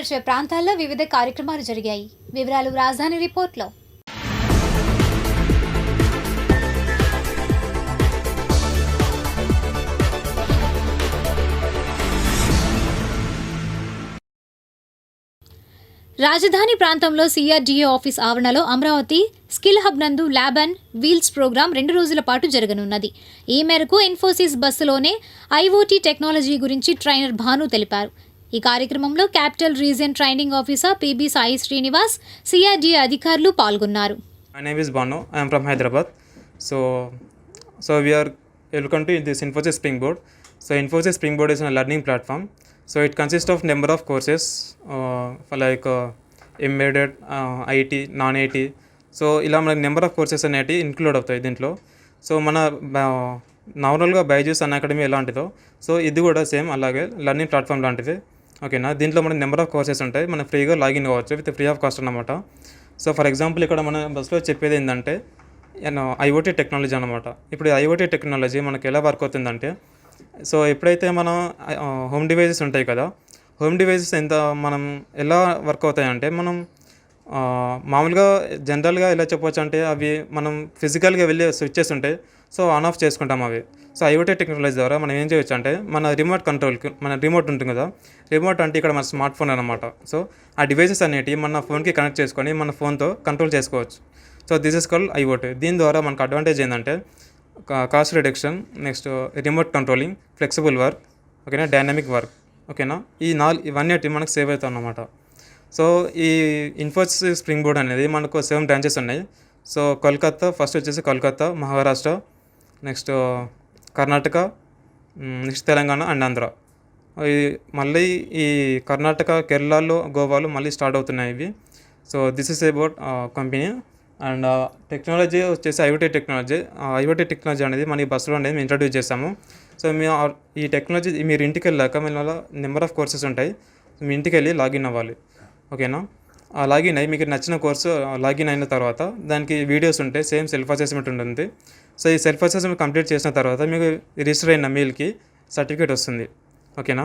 పరిచయ ప్రాంతాల్లో వివిధ కార్యక్రమాలు జరిగాయి. వివరాలు రాజధాని రిపోర్ట్లో. రాజధాని ప్రాంతంలో సిఆర్డీఏ ఆఫీస్ ఆవరణలో అమరావతి స్కిల్ హబ్ నందు ల్యాబ్ అండ్ వీల్స్ ప్రోగ్రాం రెండు రోజుల పాటు జరగనున్నది. ఈ మేరకు ఇన్ఫోసిస్ బస్సులోనే ఐఓటీ టెక్నాలజీ గురించి ట్రైనర్ భాను తెలిపారు. ఈ కార్యక్రమంలో capital region training officer PB Sai Srinivas CRD అధికారులు పాల్గొన్నారు. From Hyderabad so so we're welcome to Infosys Springboard so Infosys Springboard is a learning platform so it consist of number of courses for like embedded IT non IT so ఇలా మనకి number of courses అనేవి include అవుతాయి దీంట్లో. So మన నార్మల్గా Byju's Unacademy ఎలాంటిదో. So ఇది కూడా సేమ్ అలాగే లర్నింగ్ ప్లాట్ఫామ్ లాంటిది. ఓకేనా? దీంట్లో మన నెంబర్ ఆఫ్ కోర్సెస్ ఉంటాయి. మనం ఫ్రీగా లాగిన్ అవ్వచ్చు విత్ ఫ్రీ ఆఫ్ కాస్ట్ అనమాట సో ఫర్ ఎగ్జాంపుల్ ఇక్కడ మన బస్సులో చెప్పేది ఏంటంటే ఐఓటీ టెక్నాలజీ అనమాట ఇప్పుడు ఐఓటీ టెక్నాలజీ మనకి ఎలా వర్క్ అవుతుందంటే సో ఎప్పుడైతే మనం హోమ్ డివైజెస్ ఉంటాయి కదా హోమ్ డివైజెస్ ఎంత మనం ఎలా వర్క్ అవుతాయంటే మనం మామూలుగా జనరల్గా ఎలా చెప్పొచ్చు అంటే అవి మనం ఫిజికల్గా వెళ్ళి స్విచ్చెస్ ఉంటాయి సో ఆన్ ఆఫ్ చేసుకుంటాం అవి. సో ఐఓటీ టెక్నాలజీ ద్వారా మనం ఏం చేయొచ్చు అంటే మన రిమోట్ కంట్రోల్కి మన రిమోట్ ఉంటుంది కదా రిమోట్ అంటే ఇక్కడ మన స్మార్ట్ ఫోన్ అనమాట సో ఆ డివైసెస్ అనేటివి మన ఫోన్కి కనెక్ట్ చేసుకొని మన ఫోన్తో కంట్రోల్ చేసుకోవచ్చు. So this is called IOT దీని ద్వారా మనకు అడ్వాంటేజ్ ఏంటంటే cost reduction next remote controlling flexible work ఓకేనా డైనమిక్ వర్క్ ఓకేనా ఈ నాలుగు ఇవన్నీ మనకు సేవ్ అవుతాయి అన్నమాట. సో ఈ ఇన్ఫోసిస్ స్ప్రింగ్ బోర్డ్ అనేది మనకు సెవెన్ బ్రాంచెస్ ఉన్నాయి. సో కోల్కత్తా ఫస్ట్ వచ్చేసి Kolkata Maharashtra next Karnataka next Telangana and Andhra ఈ మళ్ళీ ఈ కర్ణాటక కేరళలో గోవాలో మళ్ళీ స్టార్ట్ అవుతున్నాయి ఇవి. So this is about company and technology వచ్చేసి ఐఓటీ టెక్నాలజీ ఐఓటీ టెక్నాలజీ అనేది మన ఈ బస్సులో అనేది మేము ఇంట్రడ్యూస్ చేస్తాము సో మీ ఈ టెక్నాలజీ మీరు ఇంటికి వెళ్ళాక మీ నెంబర్ ఆఫ్ కోర్సెస్ ఉంటాయి. మీ ఇంటికి వెళ్ళి లాగిన్ అవ్వాలి. ఓకేనా? ఆ లాగిన్ అయ్యి మీకు నచ్చిన కోర్సు లాగిన్ అయిన తర్వాత దానికి వీడియోస్ ఉంటాయి సేమ్ సెల్ఫ్ అసెస్మెంట్ ఉంటుంది. సో ఈ సెల్ఫ్ అసెస్మెంట్ కంప్లీట్ చేసిన తర్వాత మీకు రిజిస్టర్ అయిన మెయిల్కి సర్టిఫికేట్ వస్తుంది. ఓకేనా?